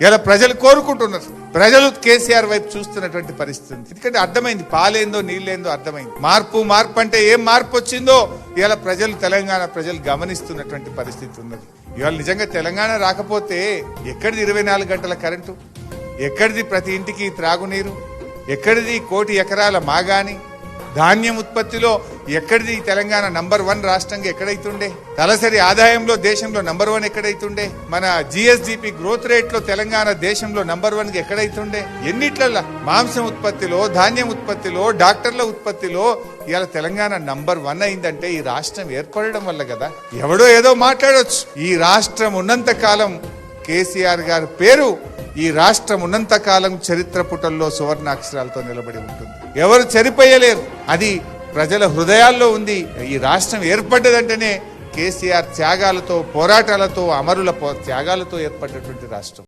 ఇలా ప్రజలు కోరుకుంటున్నారు. ప్రజలు కేసీఆర్ వైపు చూస్తున్నటువంటి పరిస్థితి. ఎందుకంటే అర్థమైంది పాలేందో నీళ్ళేందో అర్థమైంది. మార్పు మార్పు అంటే ఏం మార్పు వచ్చిందో ఇలా ప్రజలు తెలంగాణ ప్రజలు గమనిస్తున్నటువంటి పరిస్థితి ఉన్నది. ఇవాళ నిజంగా తెలంగాణ రాకపోతే ఎక్కడిది ఇరవై నాలుగు గంటల కరెంటు? ఎక్కడిది ప్రతి ఇంటికి త్రాగునీరు? ఎక్కడిది కోటి ఎకరాల మాగాని ధాన్యం ఉత్పత్తిలో ఎక్కడిది తెలంగాణ నంబర్ వన్ రాష్ట్రంగా ఎక్కడైతుండే? తలసరి ఆదాయంలో దేశంలో నంబర్ వన్ ఎక్కడైతుండే? మన జిఎస్డిపి గ్రోత్ రేట్లో తెలంగాణ దేశంలో నంబర్ వన్ ఎక్కడైతుండే? ఎన్నిట్లల్లా? మాంసం ఉత్పత్తిలో ధాన్యం ఉత్పత్తిలో డాక్టర్ల ఉత్పత్తిలో? ఇవాళ తెలంగాణ నంబర్ వన్ అయిందంటే ఈ రాష్ట్రం ఏర్పడడం వల్ల కదా? ఎవడో ఏదో మాట్లాడొచ్చు. ఈ రాష్ట్రం ఉన్నంత కాలం కేసీఆర్ గారి పేరు ఈ రాష్ట్రం ఉన్నంత కాలం చరిత్ర పుటల్లో సువర్ణాక్షరాలతో నిలబడి ఉంటుంది. ఎవరు చనిపోయలేరు. అది ప్రజల హృదయాల్లో ఉంది. ఈ రాష్ట్రం ఏర్పడ్డదంటేనే కేసీఆర్ త్యాగాలతో పోరాటాలతో అమరుల త్యాగాలతో ఏర్పడ్డటువంటి రాష్ట్రం.